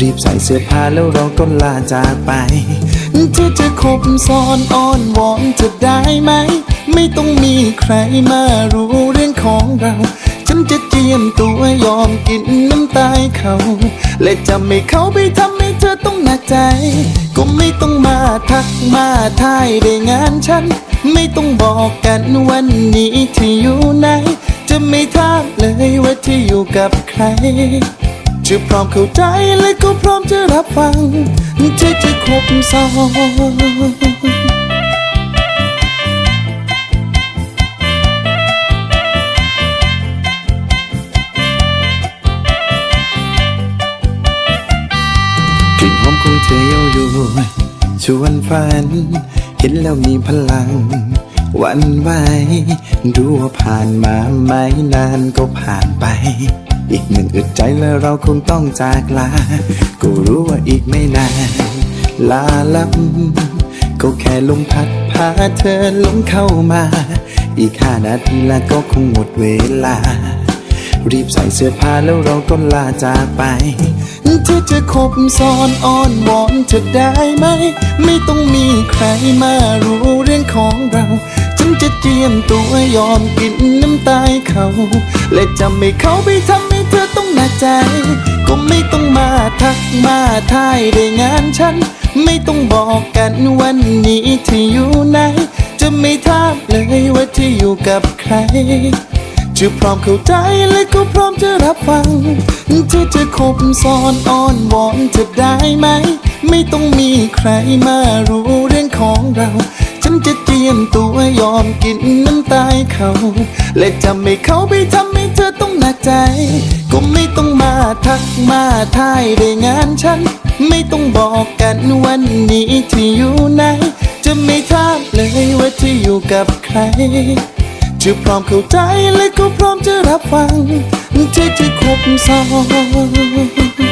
รีบใส่เสื้อผ้าแล้วเราก็ลาจากไป เธอจะคบซ้อนอ้อนวอนจะได้ไหม ไม่ต้องมีใครมารู้เรื่องของเรา ฉันจะเจียมตัวยอมกินน้ำตายเขา และจะไม่เขาไปทำให้เธอต้องหนักใจ ก็ไม่ต้องมาทักมาทายได้งานฉัน ไม่ต้องบอกกันวันนี้ที่อยู่ไหน จะไม่ทราบเลยว่าที่อยู่กับใคร จะพร้อมเข้าใจและก็พร้อมจะรับฟังเธอจะครบซ้อนกลิ่นหอมของเธอเย้ายวนชวนฝัน เห็นแล้วมีพลัง วันไหวดูว่าผ่านมาไม่นานก็ผ่านไป อีกหนึ่งอึดใจแล้วเราคงต้องจากลา ก็รู้ว่าอีกไม่นานลาลับ ก็แค่ลมพัดพาเธอลงเข้ามา อีกห้านาทีแล้วก็คงหมดเวลา รีบใส่เสื้อผ้าแล้วเราก็ลาจากไปเธอจะคบซ้อนอ้อนวอนจะได้ไหม ไม่ต้องมีใครมารู้เรื่องของเรา จะเจียมตัวยอมกินน้ำตายเขา และจะไม่เขาไปทำให้เธอต้องหนักใจ ก็ไม่ต้องมาทักมาทายได้งานฉัน ไม่ต้องบอกกันวันนี้ที่อยู่ไหน จะไม่ทราบเลยว่าที่อยู่กับใครจะพร้อมเข้าใจและก็พร้อมจะรับฟังเธอจะคบซ้อนอ้อนวอนจะได้ไหม ไม่ต้องมีใครมารู้เรื่องของเรา จะเจียมตัวยอมกินน้ำตายเขา และจะไม่เขาไปทำให้เธอต้องหนักใจ ก็ไม่ต้องมาทักมาทายได้งานฉัน ไม่ต้องบอกกันวันนี้ที่อยู่ไหน จะไม่ทราบเลยว่าที่อยู่กับใครจะพร้อมเข้าใจและก็พร้อมจะรับฟังเธอจะคบซ้อน